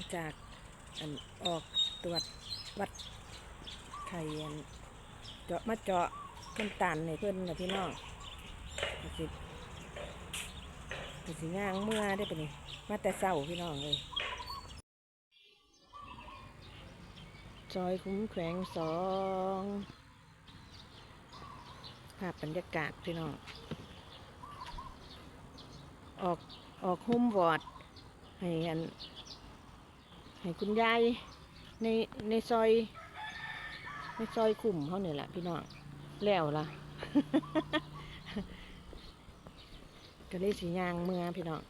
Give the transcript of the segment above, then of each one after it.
งจากอันออกตรวจวัดไข่อันเจาะมาเจาะเพิ่นตันในเพิ่นนะพี่น้องก็สิสิย่างเมื่อได้ปะนี่มาแต่เศร้าพี่น้องเลยซอยคุ้มแขวงสองภาพบรรยากาศพี่น้องออกออกหุ้มวอร์ดให้อัน ให้คุณยายในในซอย ในซอยขุมเขาเนี่ยแหละพี่น้องแล้วล่ะก็เลยสียางเมื่อพี่น้อง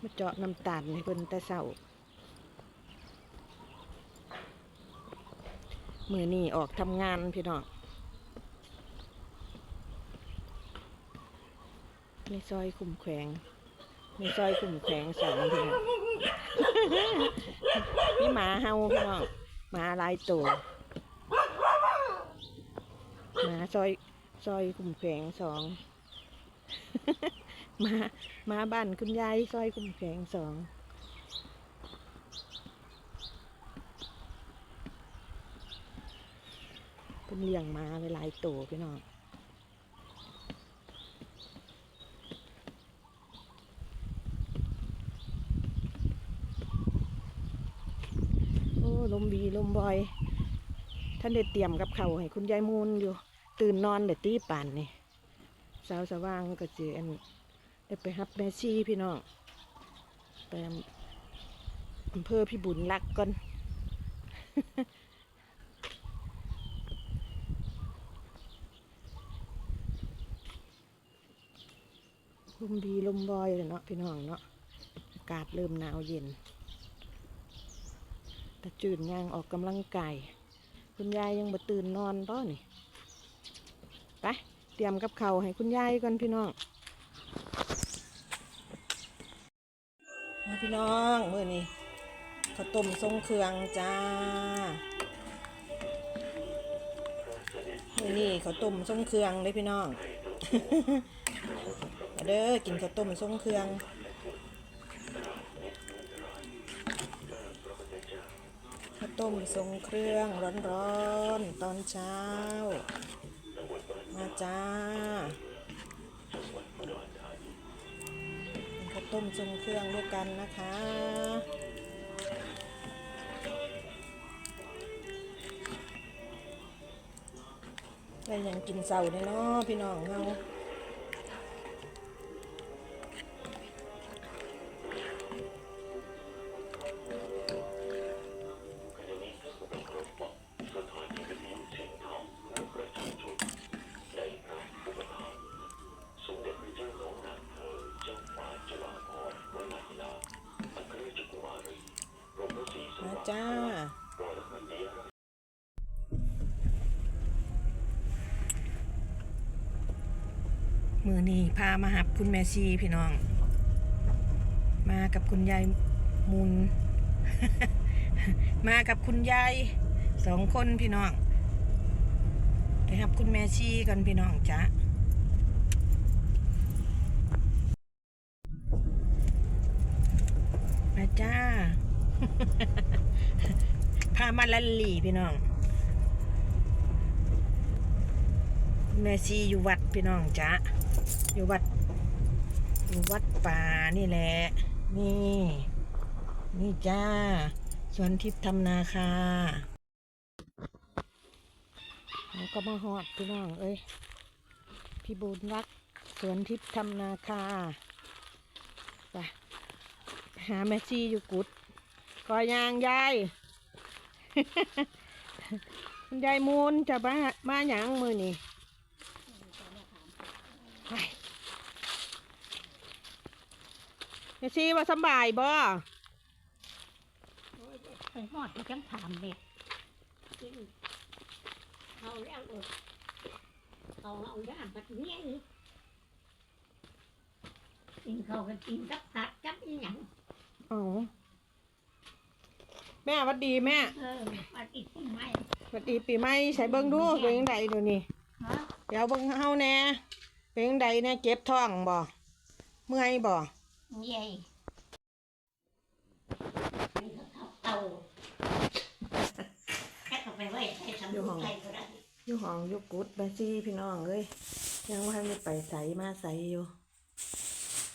มาเจาะน้ำตาลให้เพิ่นแต่เศร้ามือนี่ออกทำงานพี่น้องในซอยขุมแขวง มีซอยกลุ่มแขวงสองพี่น้องมีหมาเฮาพี่น้องหมาลายตัวหมาซอยซอยกลุ่มแขวงสองหมาหมาบ้านคุณยายซอยกลุ่มแขวงสองเป็นเลี้ยงมาไว้หลายตัวพี่น้อง โอ้ ลมบีลมบอย ท่านได้เตรียมกับเขาวให้คุณยายมูลอยู่ ตื่นนอนเดี๋ยวตีป่านนี่สาวสว่างก็เจอันได้ไปฮับแม่ชีพี่น้องไปอำเภอพี่บุญรักก่อนลมบีลมบอยเลยเนาะพี่น้องเนาะอากาศเริ่มหนาวเย็น ตะจืดยางออกกำลังกายคุณยายยังบ่ตื่นนอนต้อนี่ไปเตรียมกับเขาให้คุณยายก่อนพี่น้องมาพี่น้องมื่อนี้ข้าวต้มทรงเครื่องจ้ามื่อนี้ข้าวต้มทรงเครื่องเลยพี่น้องเด้อกินข้าวต้มทรงเครื่อง ข้าว ต้มทรงเครื่องร้อนๆ ตอนเช้า มาจ้าข้าวต้มทรงเครื่องด้วยกันนะคะได้หยังกินเสาเนี่ยเนาะพี่น้องเฮามา อนี้พามาหับคุณแม่ชีพี่น้อง มากับคุณยายมุน มากับคุณยายสองคนพี่น้องไปหับคุณแม่ชีก่อนพี่น้องจ้ะมาจ้า พามาลันหลีพี่น้องแม่ชีอยู่วัดพี่น้องจ้ะ อยู่วัด อยู่วัดป่านี่แหละ นี่ นี่จ้า สวนทิพย์ทำนาคาเราก็มาหอดพี่น้อง เอ้ย พี่บุญรัก สวนทิพย์ทำนาคาไปหาแม่ชีอยู่กุดกอยางยายยายมูลจะมามาหยังมือนี่ ไป ยายชีว่าสำบายบ่ไอ้หอดที่ฉันถามเนี่ยเอาแล้วเออเอาเอาย่านแบบนี้กินเขากันกินกับผัดกับอีหยังอ๋อแม่วัดดีแม่เออมาติดทำไมหวัดดีปีใหม่ใส่เบิ้งดูเป็นยังไงเดี๋ยวนี้เดี๋ยวเบิ้งเฮาแน่เป็นยังไงเนี่ยเจ็บท้องบ่เมื่อยบ่ ใหญ่นี่ก็ทับเตาแค่ก็ไปไว้ใช้สมุนไพรก็ได้อยู่ห้องอยู่กุดแม่ซี่พี่น้องเอ้ยยังว่าไม่ไปใสมาใสอยู่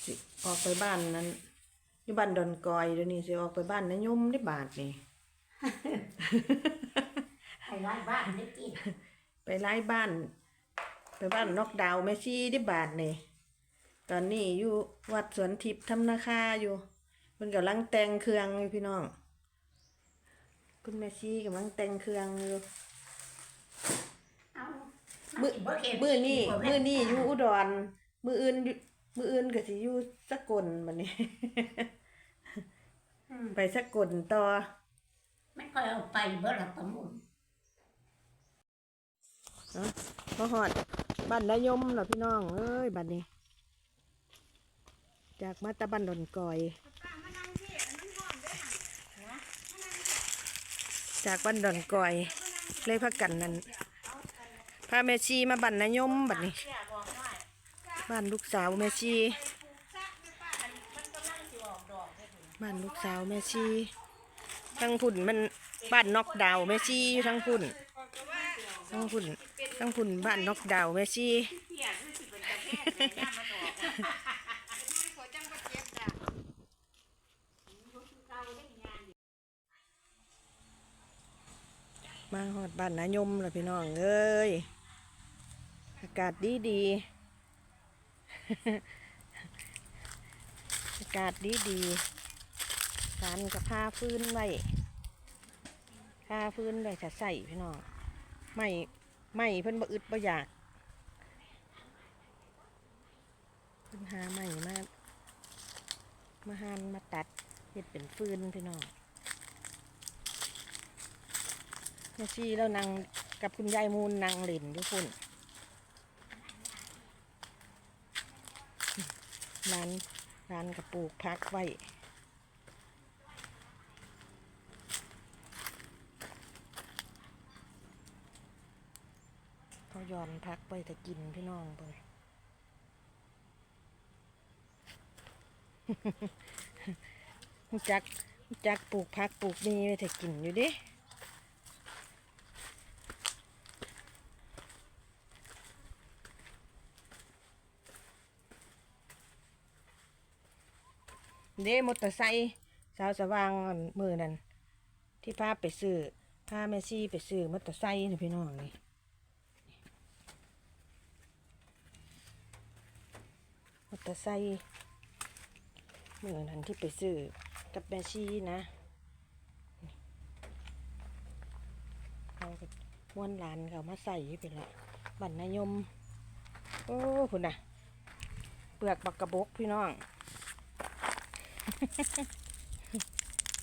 สิออกไปบ้านนั้นอยู่บ้านดอนกอยเดี๋ยวนี้สิออกไปบ้านนายมได้บาทนี่ไอ้ร้านบ้านนี่กิน ไปไล่บ้าน ไปบ้านนอกดาวน์แม่ซี่ได้บาทนี่ ตอนนี้อยู่วัดสวนทิพย์ทำนาคาอยู่มันกำลังแต่งเครื่องอยู่พี่น้อง คุณแม่ซี่กำลังแต่งเครื่องอยู่เอามือบ่เข็มมือนี่บ่แมือนี่อยู่อุดร มืออื่นอยู่มืออื่นก็สิอยู่สกลบัดนี้อืมไปสกลต่อไม่ค่อยเอาไปเบ่ละประมุนเนาะพอฮอดบ้านนายมเหรอพี่น้องเอ้ยบัดนี้ จากมาตะบันดอนกอย จากบ้านดอนกอย เลยพากันนั่นพาแม่ชีมาบ้านนายมบัดนี้ บ้านลูกสาวแม่ชีบ้านลูกสาวแม่ชีทั้งพุ่นมันบ้านนอกดาวแม่ชีทั้งพุ่นทั้งพุ่นทั้งพุ่นบ้านนอกดาวแม่ชี มาหอดบ้านนายมแล้วพี่น้องเอ้ย อากาศดีดีอากาศดีดีการกับผ้าฟื้นไว้ผ้าฟื้นไว้จะใส่พี่น้องไม่ไม่เพิ่นบ่อึดบ่อยากเพิ่นหาไม่มามาหันมาตัดเฮ็ดเป็นฟืนพี่น้อง แม่ชีแล้วนางกับคุณยายมูลนางเล่นอยู่พุ่นร้านร้านกระปลูกพักไว้เขาย้อนพักไปแต่กินพี่น้องเบิ่งรู้จักจักปลูกพักปลูกนี่ไปแต่กินอยู่ดิ เด้มอเตอร์ไซค์สาวสว่างมือนั่นที่พาไปซื้อพาแม่ซี่ไปซื้อมอเตอร์ไซค์นี่พี่น้องนี่มอเตอร์ไซค์มือนั้นที่ไปซื้อกับแม่ชีนะเขาม้วนหลานเขามาใส่ไปละบันนายม โอ้คุณน่ะเปลือกบักกระบกพี่น้อง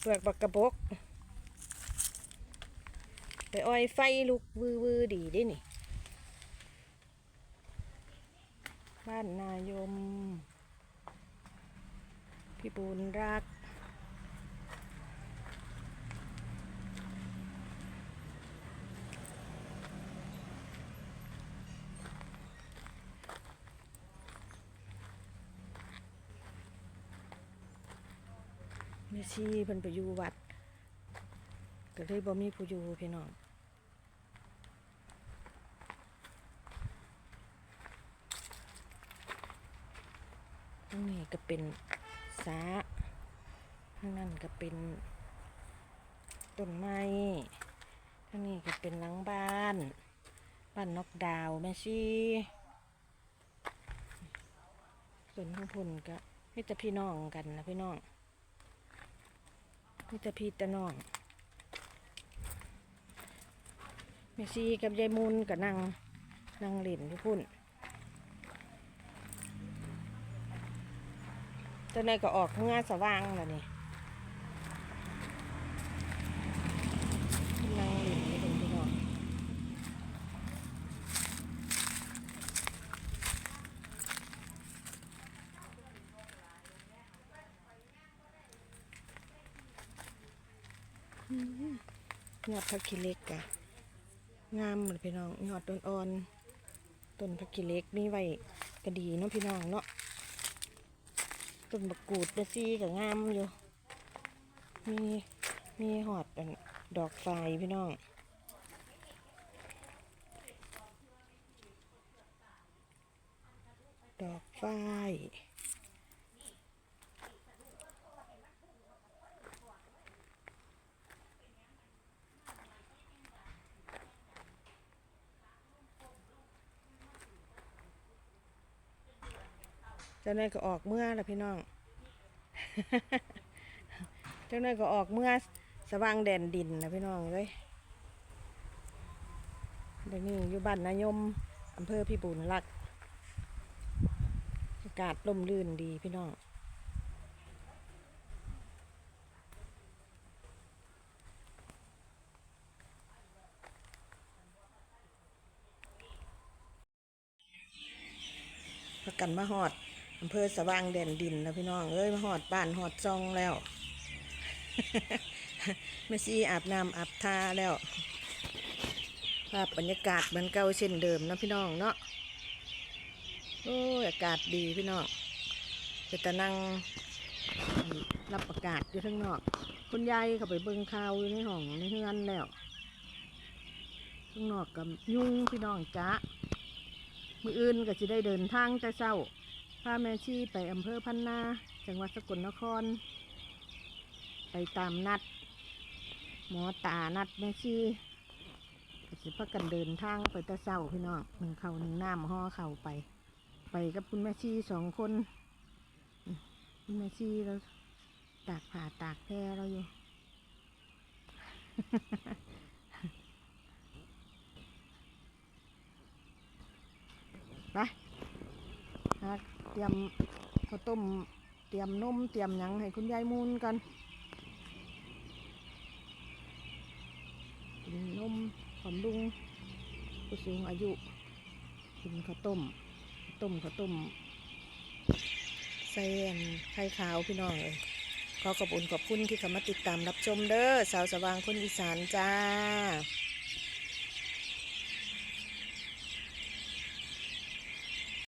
เปลือกบักกระบก ไปอ้อยไฟลุกวือวือๆดีดินี่ บ้านนายม พี่บุญรัก แม่ชีเพิ่นไปอยู่วัดก็เลยบ่มีผู้อยู่พี่น้องตรงนี้ก็เป็นสาข้างนั้นก็เป็นต้นไม้ข้างนี้ก็เป็นหลังบ้าน บ้านนกดาวแม่ชีส่วนข้างพนก็มิตรพี่น้องกันนะพี่น้อง มิตาพี่ตะน้องเมซีกับยายมุนกับนางนางเล่นทุกคนตอนนี้ก็ออกงานสว่างแล้วนี่นั่งเล่นไม่เป็นพี่น้องอืม ยอดผักขี้เล็กกะงามเลยพี่น้องยอดต้นอ่อนต้นผักขี้เล็กนี่ไว้ก็ดีเนาะพี่น้องเนาะต้นมะกรูดเดซี่ก็งามอยู่ มีมีหอดดอกไฟพี่น้องดอกไฟ เจ้าหนายก็ออกเมื่อละพี่น้อง เจ้าหนายก็ออกเมื่อสว่างแดนดินนะพี่น้องเลยเดี๋ยวนี้อยู่บ้านนายมอำเภอพิบูลรักษ์อากาศร่มรื่นดีพี่น้องพักกันมาหอด อำเภอสว่างแดนดินแล้วพี่น้องเอ้ยมาหอดบ้านหอดซองแล้วเมซี่อาบน้ำอาบทาแล้วภาพบรรยากาศเหมือนเก่าเช่นเดิมนะพี่น้องเนาะโอ้ยอากาศดีพี่น้องไปแต่นั่งรับประกาศอยู่ข้างนอก คุณยายเขาไปเบิ่งข่าวอยู่ในห้องในเฮือนแล้วข้างนอกกับยุ่งพี่น้องจ้ามืออื่นก็จะได้เดินทางแต่เช้า พาแม่ชีไปอำเภอพันนา จังหวัดสกลนคร ไปตามนัด หมอตานัดแม่ชีก็จะพักกันเดินทางไปต่เช้าพี่น้องหนึ่งเขาหนึ่งน้ำห่อเข่าไป ไปกับคุณแม่ชีสองคนคุณแม่ชีเราตากผ่าตากแพรเราอยู่ไปหา เตรียมข้าวต้มเตรียมนมเตรียมหยังให้คุณยายมูนกันกินนมขอมลุงผู้สูงอายุกินข้าวต้มต้มข้าวต้มใส่อันไข่ขาวพี่น้องเลยขอขอบคุณขอบคุณที่เข้ามาติดตามรับชมเด้อสาวสว่างคนอีสานจ้า